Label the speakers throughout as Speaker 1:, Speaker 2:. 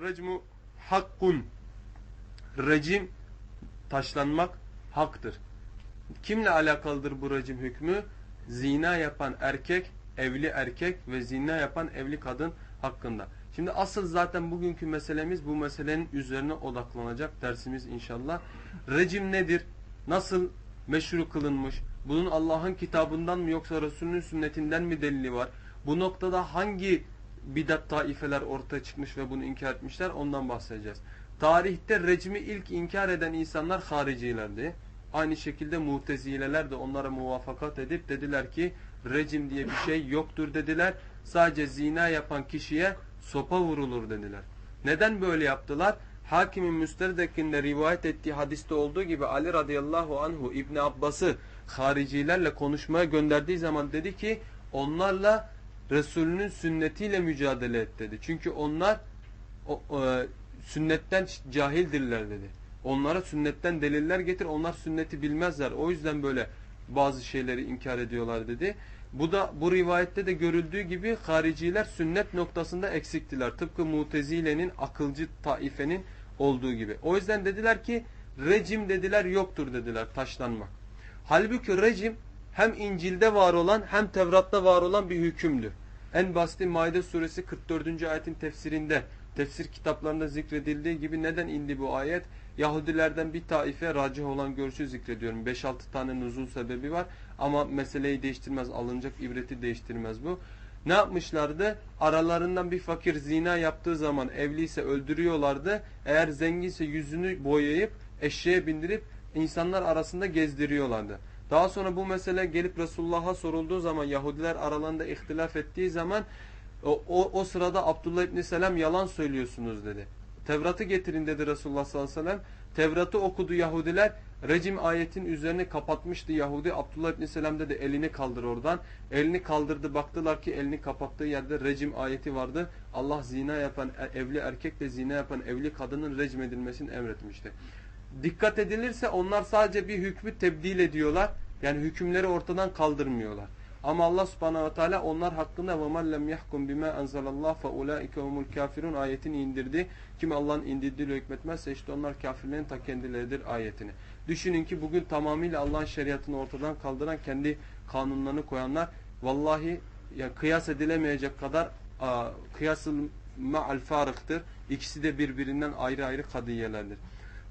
Speaker 1: Er-recmu hakkun. Recim taşlanmak haktır. Kimle alakalıdır bu recim hükmü? Zina yapan erkek, evli erkek ve zina yapan evli kadın hakkında. Şimdi asıl zaten bugünkü meselemiz bu meselenin üzerine odaklanacak dersimiz inşallah. Recim nedir? Nasıl meşru kılınmış? Bunun Allah'ın kitabından mı yoksa Resulünün sünnetinden mi delili var? Bu noktada hangi bidat taifeler ortaya çıkmış ve bunu inkar etmişler ondan bahsedeceğiz. Tarihte recmi ilk inkar eden insanlar haricilerdi. Aynı şekilde mutezileler de onlara muvafakat edip dediler ki recim diye bir şey yoktur dediler. Sadece zina yapan kişiye sopa vurulur dediler. Neden böyle yaptılar? Hakimin Müsterdek'inde rivayet ettiği hadiste olduğu gibi Ali radıyallahu anhu İbni Abbas'ı haricilerle konuşmaya gönderdiği zaman dedi ki onlarla Resulünün sünnetiyle mücadele et dedi. Çünkü onlar o, e, sünnetten cahildirler dedi. Onlara sünnetten deliller getir. Onlar sünneti bilmezler. O yüzden böyle bazı şeyleri inkar ediyorlar dedi. Bu da bu rivayette de görüldüğü gibi hariciler sünnet noktasında eksiktiler. Tıpkı Mutezile'nin akılcı taifenin olduğu gibi. O yüzden dediler ki rejim dediler yoktur dediler taşlanmak. Halbuki rejim hem İncil'de var olan hem Tevrat'ta var olan bir hükümdü. En basit Maide suresi 44. ayetin tefsirinde tefsir kitaplarında zikredildiği gibi neden indi bu ayet? Yahudilerden bir taife racih olan görüşü zikrediyorum. 5-6 tane nuzul sebebi var ama meseleyi değiştirmez, alınacak ibreti değiştirmez bu. Ne yapmışlardı? Aralarından bir fakir zina yaptığı zaman evliyse öldürüyorlardı. Eğer zenginse yüzünü boyayıp eşeğe bindirip insanlar arasında gezdiriyorlardı. Daha sonra bu mesele gelip Resulullah'a sorulduğu zaman Yahudiler aralarında ihtilaf ettiği zaman o, o, o sırada Abdullah İbni Selam yalan söylüyorsunuz dedi. Tevrat'ı getirin dedi Resulullah sallallahu aleyhi ve sellem. Tevrat'ı okudu Yahudiler. Recim ayetin üzerine kapatmıştı Yahudi. Abdullah İbni Selam dedi elini kaldır oradan. Elini kaldırdı baktılar ki elini kapattığı yerde recim ayeti vardı. Allah zina yapan e, evli erkekle zina yapan evli kadının recm edilmesini emretmişti dikkat edilirse onlar sadece bir hükmü tebdil ediyorlar. Yani hükümleri ortadan kaldırmıyorlar. Ama Allah subhanahu ve teala onlar hakkında ve men lem yahkum bima enzelallah fe ulaike humul kafirun ayetini indirdi. Kim Allah'ın indirdiğiyle hükmetmezse işte onlar kafirlerin ta kendileridir ayetini. Düşünün ki bugün tamamıyla Allah'ın şeriatını ortadan kaldıran kendi kanunlarını koyanlar vallahi ya kıyas edilemeyecek kadar a, kıyasıl ma'al. İkisi de birbirinden ayrı ayrı kadiyelerdir.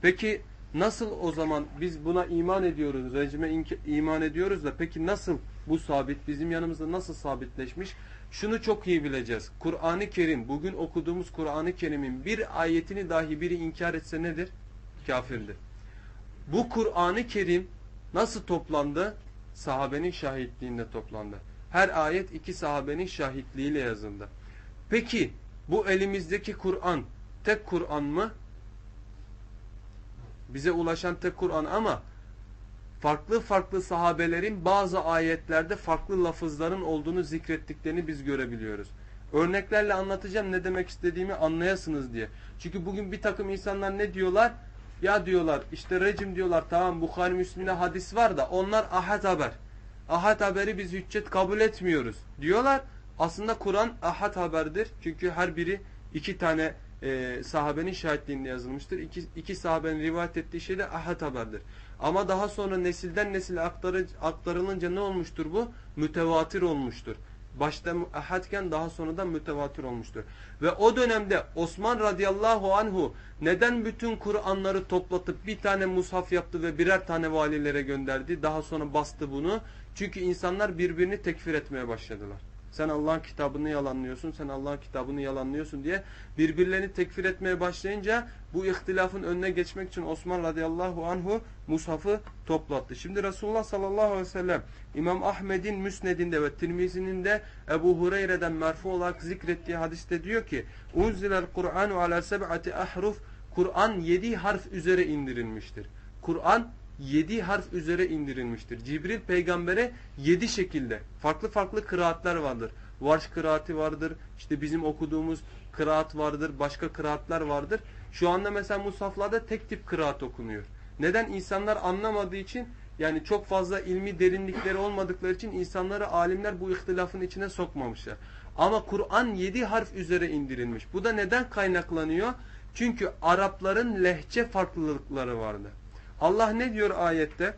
Speaker 1: Peki nasıl o zaman biz buna iman ediyoruz, rejime iman ediyoruz da peki nasıl bu sabit bizim yanımızda nasıl sabitleşmiş? Şunu çok iyi bileceğiz. Kur'an-ı Kerim, bugün okuduğumuz Kur'an-ı Kerim'in bir ayetini dahi biri inkar etse nedir? Kafirdir. Bu Kur'an-ı Kerim nasıl toplandı? Sahabenin şahitliğinde toplandı. Her ayet iki sahabenin şahitliğiyle yazıldı. Peki bu elimizdeki Kur'an tek Kur'an mı? Bize ulaşan tek Kur'an ama farklı farklı sahabelerin bazı ayetlerde farklı lafızların olduğunu zikrettiklerini biz görebiliyoruz. Örneklerle anlatacağım ne demek istediğimi anlayasınız diye. Çünkü bugün bir takım insanlar ne diyorlar? Ya diyorlar işte rejim diyorlar tamam Bukhari Müslim'de hadis var da onlar ahad haber. Ahad haberi biz hüccet kabul etmiyoruz diyorlar. Aslında Kur'an ahad haberdir. Çünkü her biri iki tane e, sahabenin şahitliğinde yazılmıştır. İki, iki sahabenin rivayet ettiği şey de ahad haberdir. Ama daha sonra nesilden nesile aktarı, aktarılınca ne olmuştur bu? Mütevatir olmuştur. Başta ahadken daha sonradan mütevatir olmuştur. Ve o dönemde Osman radıyallahu anhu neden bütün Kur'anları toplatıp bir tane mushaf yaptı ve birer tane valilere gönderdi? Daha sonra bastı bunu. Çünkü insanlar birbirini tekfir etmeye başladılar. Sen Allah'ın kitabını yalanlıyorsun, sen Allah'ın kitabını yalanlıyorsun diye birbirlerini tekfir etmeye başlayınca bu ihtilafın önüne geçmek için Osman radıyallahu anhu mushafı toplattı. Şimdi Resulullah sallallahu aleyhi ve sellem İmam Ahmed'in müsnedinde ve Tirmizi'nin de Ebu Hureyre'den merfu olarak zikrettiği hadiste diyor ki Unzilel Kur'anu ala seb'ati ahruf Kur'an yedi harf üzere indirilmiştir. Kur'an yedi harf üzere indirilmiştir. Cibril peygambere yedi şekilde farklı farklı kıraatler vardır. Varş kıraati vardır. İşte bizim okuduğumuz kıraat vardır. Başka kıraatler vardır. Şu anda mesela musaflarda tek tip kıraat okunuyor. Neden? insanlar anlamadığı için yani çok fazla ilmi derinlikleri olmadıkları için insanları alimler bu ihtilafın içine sokmamışlar. Ama Kur'an yedi harf üzere indirilmiş. Bu da neden kaynaklanıyor? Çünkü Arapların lehçe farklılıkları vardı. Allah ne diyor ayette?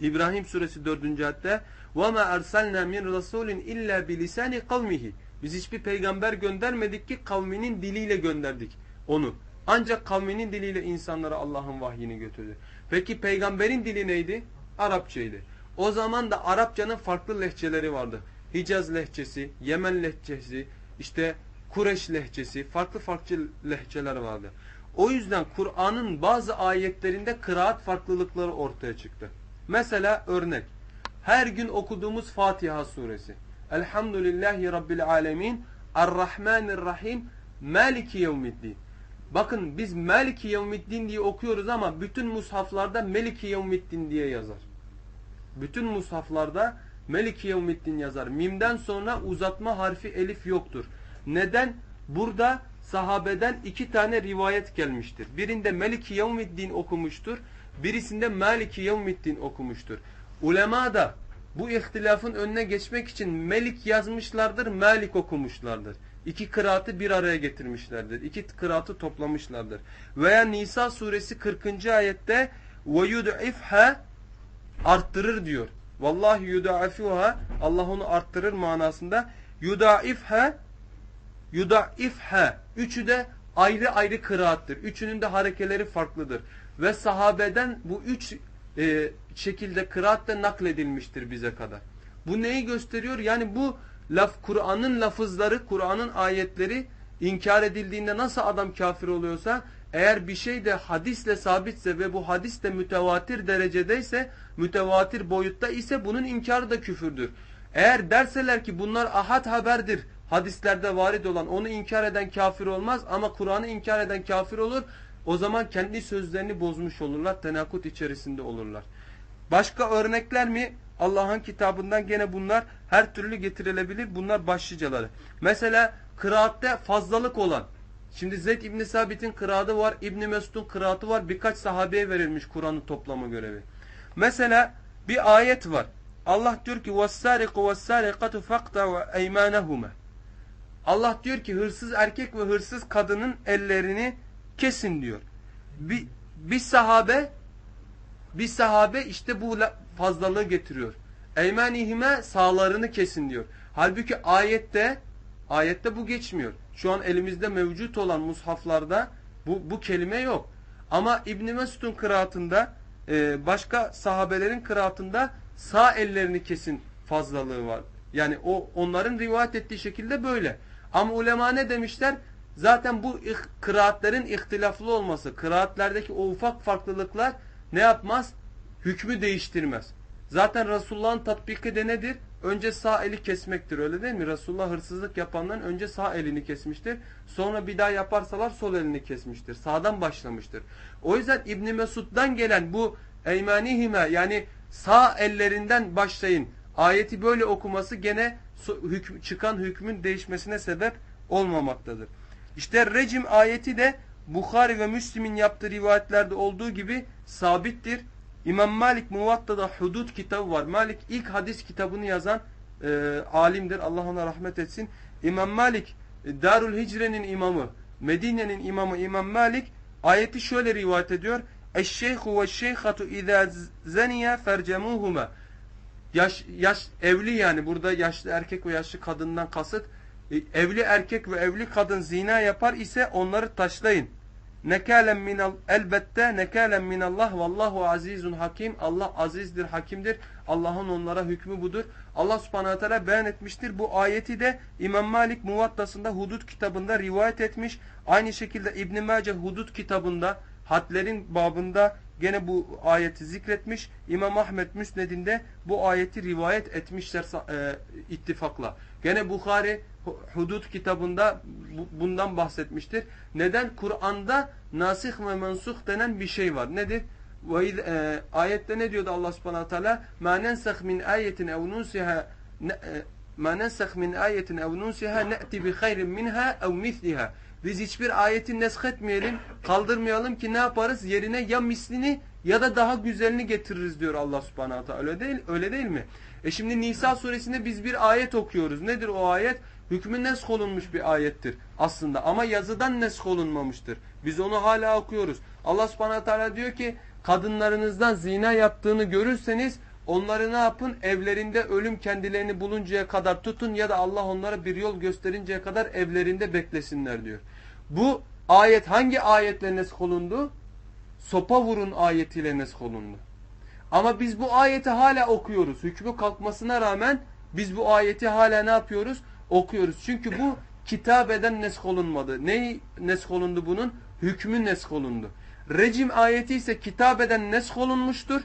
Speaker 1: İbrahim suresi 4. ayette وَمَا أَرْسَلْنَا مِنْ رَسُولٍ اِلَّا بِلِسَانِ قَوْمِهِ Biz hiçbir peygamber göndermedik ki kavminin diliyle gönderdik onu. Ancak kavminin diliyle insanlara Allah'ın vahyini götürdü. Peki peygamberin dili neydi? Arapçaydı. O zaman da Arapçanın farklı lehçeleri vardı. Hicaz lehçesi, Yemen lehçesi, işte Kureş lehçesi, farklı farklı lehçeler vardı. O yüzden Kur'an'ın bazı ayetlerinde kıraat farklılıkları ortaya çıktı. Mesela örnek. Her gün okuduğumuz Fatiha suresi. Elhamdülillahi Rabbil alemin. Errahmanirrahim. Maliki yevmiddin. Bakın biz Maliki yevmiddin diye okuyoruz ama bütün mushaflarda Meliki yevmiddin diye yazar. Bütün mushaflarda Meliki yevmiddin yazar. Mimden sonra uzatma harfi elif yoktur. Neden? Burada sahabeden iki tane rivayet gelmiştir. Birinde Meliki yevmiddin okumuştur. Birisinde Maliki yevmiddin okumuştur. Ulema da bu ihtilafın önüne geçmek için Melik yazmışlardır, Malik okumuşlardır. İki kıraatı bir araya getirmişlerdir. İki kıraatı toplamışlardır. Veya Nisa suresi 40. ayette وَيُدْعِفْهَا arttırır diyor. Vallahi yudaifuha Allah onu arttırır manasında. Yudaifha yudaifha üçü de ayrı ayrı kıraattır. Üçünün de harekeleri farklıdır. Ve sahabeden bu üç e, şekilde kıraat da nakledilmiştir bize kadar. Bu neyi gösteriyor? Yani bu laf Kur'an'ın lafızları, Kur'an'ın ayetleri inkar edildiğinde nasıl adam kafir oluyorsa eğer bir şey de hadisle sabitse ve bu hadis de mütevatir derecedeyse, mütevatir boyutta ise bunun inkarı da küfürdür. Eğer derseler ki bunlar ahad haberdir, hadislerde varid olan onu inkar eden kafir olmaz ama Kur'an'ı inkar eden kafir olur. O zaman kendi sözlerini bozmuş olurlar, tenakut içerisinde olurlar. Başka örnekler mi? Allah'ın kitabından gene bunlar her türlü getirilebilir. Bunlar başlıcaları. Mesela kıraatte fazlalık olan. Şimdi Zeyd İbni Sabit'in kıraatı var, İbni Mesud'un kıraatı var. Birkaç sahabeye verilmiş Kur'an'ı toplama görevi. Mesela bir ayet var. Allah diyor ki وَالسَّارِقُ وَالسَّارِقَةُ فَقْتَعُ اَيْمَانَهُمَا Allah diyor ki hırsız erkek ve hırsız kadının ellerini kesin diyor. Bir, bir sahabe bir sahabe işte bu fazlalığı getiriyor. Eymenihime sağlarını kesin diyor. Halbuki ayette ayette bu geçmiyor. Şu an elimizde mevcut olan mushaflarda bu, bu kelime yok. Ama İbn Mesud'un kıraatında e, başka sahabelerin kıraatında sağ ellerini kesin fazlalığı var. Yani o onların rivayet ettiği şekilde böyle. Ama ulema ne demişler? Zaten bu kıraatlerin ihtilaflı olması, kıraatlerdeki o ufak farklılıklar ne yapmaz? Hükmü değiştirmez. Zaten Resulullah'ın tatbiki de nedir? Önce sağ eli kesmektir öyle değil mi? Resulullah hırsızlık yapanların önce sağ elini kesmiştir. Sonra bir daha yaparsalar sol elini kesmiştir. Sağdan başlamıştır. O yüzden İbni Mesud'dan gelen bu eymanihime yani sağ ellerinden başlayın ayeti böyle okuması gene hükm, çıkan hükmün değişmesine sebep olmamaktadır. İşte recim ayeti de Bukhari ve Müslim'in yaptığı rivayetlerde olduğu gibi sabittir. İmam Malik Muvatta'da Hudud kitabı var. Malik ilk hadis kitabını yazan e, alimdir. Allah ona rahmet etsin. İmam Malik e, Darul Hicre'nin imamı, Medine'nin imamı İmam Malik ayeti şöyle rivayet ediyor. Eşşeyhu ve şeyhatu izâ zeniye fercemuhuma. Yaş, yaş, evli yani burada yaşlı erkek ve yaşlı kadından kasıt. E, evli erkek ve evli kadın zina yapar ise onları taşlayın. Nekalen minal elbette nekalen minallah vallahu azizun hakim. Allah azizdir, hakimdir. Allah'ın onlara hükmü budur. Allah Subhanahu teala beyan etmiştir. Bu ayeti de İmam Malik Muvattasında Hudud kitabında rivayet etmiş. Aynı şekilde İbn Mace Hudud kitabında hadlerin babında gene bu ayeti zikretmiş. İmam Ahmet Müsned'inde bu ayeti rivayet etmişler e, ittifakla. Gene Bukhari Hudud kitabında bundan bahsetmiştir. Neden? Kur'an'da nasih ve mensuh denen bir şey var. Nedir? Ve e, ayette ne diyordu Allah Subhanahu Teala? "Ma nensah min ayetin ev nunsiha ma nensah min ayetin ev nunsiha ne'ti bi hayrin minha ev misliha." Biz hiçbir ayeti nesk etmeyelim, kaldırmayalım ki ne yaparız? Yerine ya mislini ya da daha güzelini getiririz diyor Allah subhanahu teala. Öyle değil, öyle değil mi? E şimdi Nisa suresinde biz bir ayet okuyoruz. Nedir o ayet? Hükmü nesk olunmuş bir ayettir aslında ama yazıdan nesk olunmamıştır. Biz onu hala okuyoruz. Allah subhanahu teala diyor ki kadınlarınızdan zina yaptığını görürseniz onları ne yapın? Evlerinde ölüm kendilerini buluncaya kadar tutun ya da Allah onlara bir yol gösterinceye kadar evlerinde beklesinler diyor. Bu ayet hangi ayetle nesk olundu? Sopa vurun ayetiyle nesk olundu. Ama biz bu ayeti hala okuyoruz. Hükmü kalkmasına rağmen biz bu ayeti hala ne yapıyoruz? Okuyoruz. Çünkü bu kitabeden nesk olunmadı. Neyi nesk olundu bunun? Hükmü nesk olundu. Recim ayeti ise kitabeden nesk olunmuştur.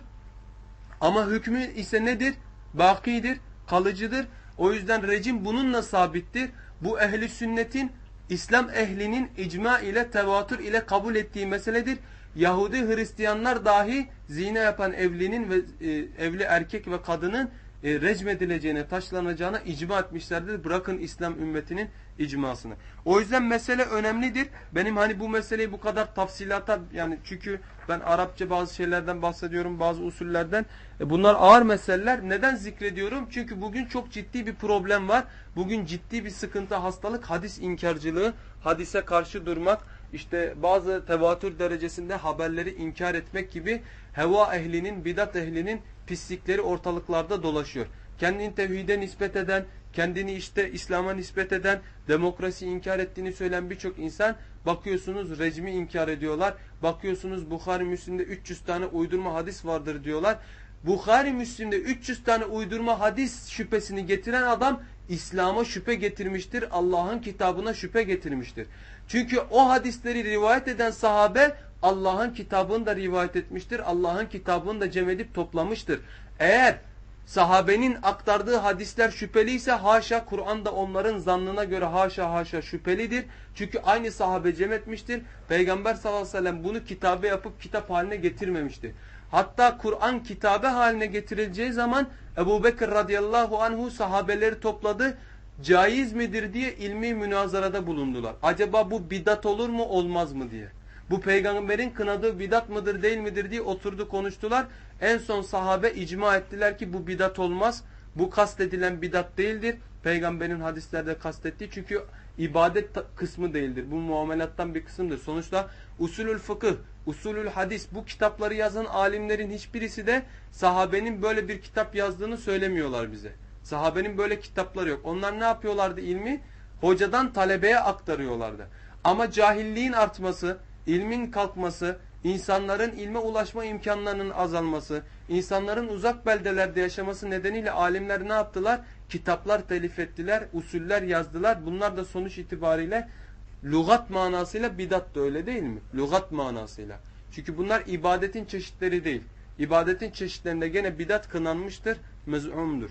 Speaker 1: Ama hükmü ise nedir? Bakidir, kalıcıdır. O yüzden rejim bununla sabittir. Bu ehli sünnetin İslam ehlinin icma ile tevatür ile kabul ettiği meseledir. Yahudi Hristiyanlar dahi zina yapan evlinin ve e, evli erkek ve kadının e, recmedileceğine, taşlanacağına icma etmişlerdir. Bırakın İslam ümmetinin icmasını. O yüzden mesele önemlidir. Benim hani bu meseleyi bu kadar tafsilata yani çünkü ben Arapça bazı şeylerden bahsediyorum, bazı usullerden. E, bunlar ağır meseleler. Neden zikrediyorum? Çünkü bugün çok ciddi bir problem var. Bugün ciddi bir sıkıntı, hastalık, hadis inkarcılığı, hadise karşı durmak, işte bazı tevatür derecesinde haberleri inkar etmek gibi heva ehlinin, bidat ehlinin pislikleri ortalıklarda dolaşıyor. Kendini tevhide nispet eden, kendini işte İslam'a nispet eden, demokrasi inkar ettiğini söyleyen birçok insan bakıyorsunuz rejimi inkar ediyorlar. Bakıyorsunuz Bukhari Müslim'de 300 tane uydurma hadis vardır diyorlar. Bukhari Müslim'de 300 tane uydurma hadis şüphesini getiren adam İslam'a şüphe getirmiştir. Allah'ın kitabına şüphe getirmiştir. Çünkü o hadisleri rivayet eden sahabe Allah'ın kitabını da rivayet etmiştir. Allah'ın kitabını da cem edip toplamıştır. Eğer sahabenin aktardığı hadisler şüpheliyse haşa Kur'an da onların zannına göre haşa haşa şüphelidir. Çünkü aynı sahabe cem etmiştir. Peygamber sallallahu aleyhi ve sellem bunu kitabe yapıp kitap haline getirmemiştir. Hatta Kur'an kitabe haline getirileceği zaman Ebu Bekir radıyallahu anhu sahabeleri topladı. Caiz midir diye ilmi münazarada bulundular. Acaba bu bidat olur mu olmaz mı diye. Bu peygamberin kınadığı bidat mıdır değil midir diye oturdu konuştular. En son sahabe icma ettiler ki bu bidat olmaz. Bu kastedilen bidat değildir. Peygamberin hadislerde kastettiği çünkü ibadet kısmı değildir. Bu muamelattan bir kısımdır. Sonuçta usulül fıkıh, usulül hadis bu kitapları yazan alimlerin hiçbirisi de sahabenin böyle bir kitap yazdığını söylemiyorlar bize. Sahabenin böyle kitapları yok. Onlar ne yapıyorlardı ilmi? Hocadan talebeye aktarıyorlardı. Ama cahilliğin artması, ilmin kalkması, insanların ilme ulaşma imkanlarının azalması, insanların uzak beldelerde yaşaması nedeniyle alimler ne yaptılar? Kitaplar telif ettiler, usuller yazdılar. Bunlar da sonuç itibariyle lugat manasıyla bidat da öyle değil mi? Lugat manasıyla. Çünkü bunlar ibadetin çeşitleri değil. İbadetin çeşitlerinde gene bidat kınanmıştır, mez'umdur.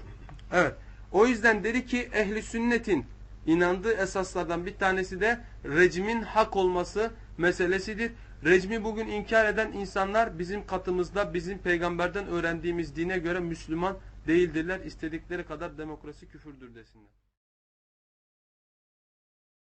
Speaker 1: Evet. O yüzden dedi ki ehli sünnetin inandığı esaslardan bir tanesi de recimin hak olması meselesidir. Recmi bugün inkar eden insanlar bizim katımızda bizim peygamberden öğrendiğimiz dine göre Müslüman değildirler. İstedikleri kadar demokrasi küfürdür desinler.